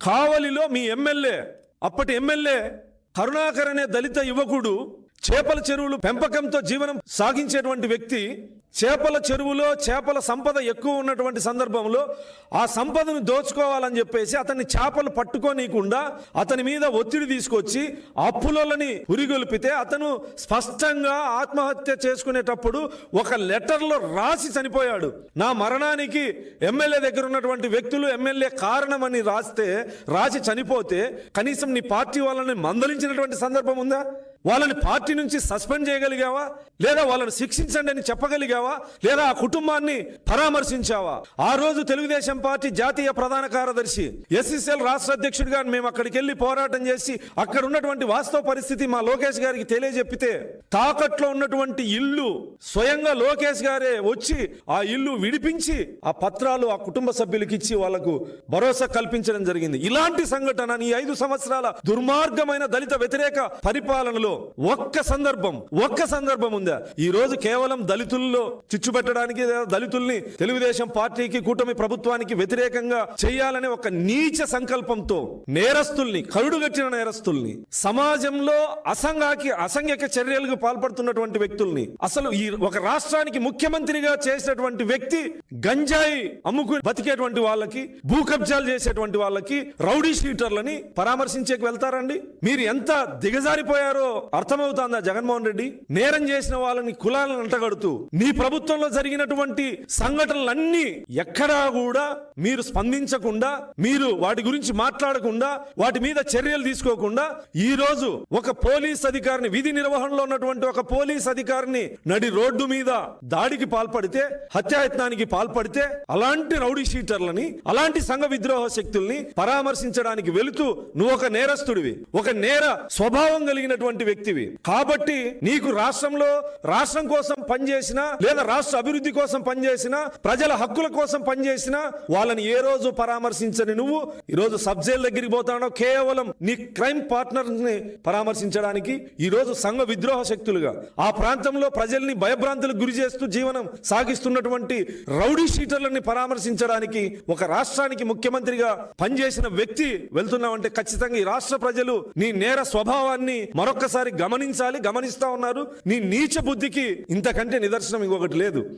కావలిలో మీ ఎమ్మెల్యే అప్పటి ఎమ్మెల్యే కరుణాకర్ అనే దళిత యువకుడు చేపల చెరువులు పెంపకంతో జీవనం సాగించేటువంటి వ్యక్తి చేపల చెరువులో చేపల సంపద ఎక్కువ ఉన్నటువంటి సందర్భంలో ఆ సంపదను దోచుకోవాలని చెప్పేసి అతన్ని చేపలు పట్టుకోనీయకుండా అతని మీద ఒత్తిడి తీసుకొచ్చి అప్పులని ఉరిగొల్పితే అతను స్పష్టంగా ఆత్మహత్య చేసుకునేటప్పుడు ఒక లెటర్లో రాసి చనిపోయాడు. నా మరణానికి ఎమ్మెల్యే దగ్గర ఉన్నటువంటి వ్యక్తులు ఎమ్మెల్యే కారణమని రాస్తే రాసి చనిపోతే కనీసం నీ పార్టీ వాళ్ళని మందలించినటువంటి సందర్భం ఉందా? వాళ్ళని పార్టీ నుంచి సస్పెండ్ చేయగలిగావా? లేదా వాళ్ళని శిక్షించండి అని చెప్పగలిగావా? లేదా ఆ కుటుంబాన్ని పరామర్శించావా? ఆ రోజు తెలుగుదేశం పార్టీ జాతీయ ప్రధాన కార్యదర్శి ఎస్ఎస్ఎల్ రాష్ట్ర అధ్యక్షుడిగా మేము అక్కడికి వెళ్ళి పోరాటం చేసి అక్కడ ఉన్నటువంటి వాస్తవ పరిస్థితి మా లోకేష్ గారికి తెలియజెప్పితే తాకట్లో ఉన్నటువంటి ఇల్లు స్వయంగా లోకేష్ గారే వచ్చి ఆ ఇల్లు విడిపించి ఆ పత్రాలు ఆ కుటుంబ సభ్యులకి ఇచ్చి వాళ్ళకు భరోసా కల్పించడం జరిగింది. ఇలాంటి సంఘటన ఈ ఐదు సంవత్సరాల దుర్మార్గమైన దళిత వ్యతిరేక పరిపాలనలో ఒక్క సందర్భం ఒక్క సందర్భం ఉందా? ఈ రోజు కేవలం దళితుల్లో చిచ్చు పెట్టడానికి దళితుల్ని తెలుగుదేశం పార్టీకి కూటమి ప్రభుత్వానికి వ్యతిరేకంగా చేయాలనే ఒక నీచ సంకల్పంతో నేరస్తుల్ని కరుడుగట్టిన నేరస్తుల్ని సమాజంలో అసంగాకి అసంఘిక చర్యలకు పాల్పడుతున్నటువంటి వ్యక్తుల్ని అసలు ఈ ఒక రాష్ట్రానికి ముఖ్యమంత్రిగా చేసినటువంటి వ్యక్తి గంజాయి అమ్ముకు బతికేటువంటి వాళ్ళకి భూ కబ్జాలు చేసేటువంటి వాళ్ళకి రౌడీ షీటర్లని పరామర్శించేకి వెళ్తారండి? మీరు ఎంత దిగజారిపోయారో అర్థమవుతుందా జగన్మోహన్ రెడ్డి? నేరం చేసిన వాళ్ళని కులాలను అంటగడుతూ నీ ప్రభుత్వంలో జరిగినటువంటి సంఘటనలన్నీ ఎక్కడా కూడా మీరు స్పందించకుండా మీరు వాటి గురించి మాట్లాడకుండా వాటి మీద చర్యలు తీసుకోకుండా ఈ రోజు ఒక పోలీస్ అధికారిని విధి నిర్వహణలో ఉన్నటువంటి ఒక పోలీస్ అధికారిని నడి రోడ్డు మీద దాడికి పాల్పడితే హత్యాయత్నానికి పాల్పడితే అలాంటి రౌడీ షీటర్లని అలాంటి సంఘ విద్రోహ శక్తుల్ని పరామర్శించడానికి వెళుతూ నువ్వు ఒక నేరస్తుడివి. ఒక నేర స్వభావం కలిగినటువంటి వ్యక్తివి. కాబట్టి నీకు రాష్ట్రంలో రాష్ట్రం కోసం పనిచేసిన లేదా రాష్ట్ర అభివృద్ధి కోసం పనిచేసిన ప్రజల హక్కుల కోసం పనిచేసిన వాళ్ళని ఏ రోజు పరామర్శించని నువ్వు ఈ రోజు సబ్ జైల్ దగ్గరికి పోతానో కేవలం నీ క్రైమ్ పార్ట్నర్ని పరామర్శించడానికి ఈ రోజు సంఘ విద్రోహ శక్తులుగా ఆ ప్రాంతంలో ప్రజల్ని భయభ్రాంతులకు గురి చేస్తూ జీవనం సాగిస్తున్నటువంటి రౌడీ షీటర్లని పరామర్శించడానికి ఒక రాష్ట్రానికి ముఖ్యమంత్రిగా పనిచేసిన వ్యక్తి వెళ్తున్నావంటే ఖచ్చితంగా ఈ రాష్ట్ర ప్రజలు నీ నేర స్వభావాన్ని మరొకసారి మరొక్కసారి గమనించాలి గమనిస్తా ఉన్నారు. నీ నీచ బుద్ధికి ఇంతకంటే నిదర్శనం ఇంకొకటి లేదు.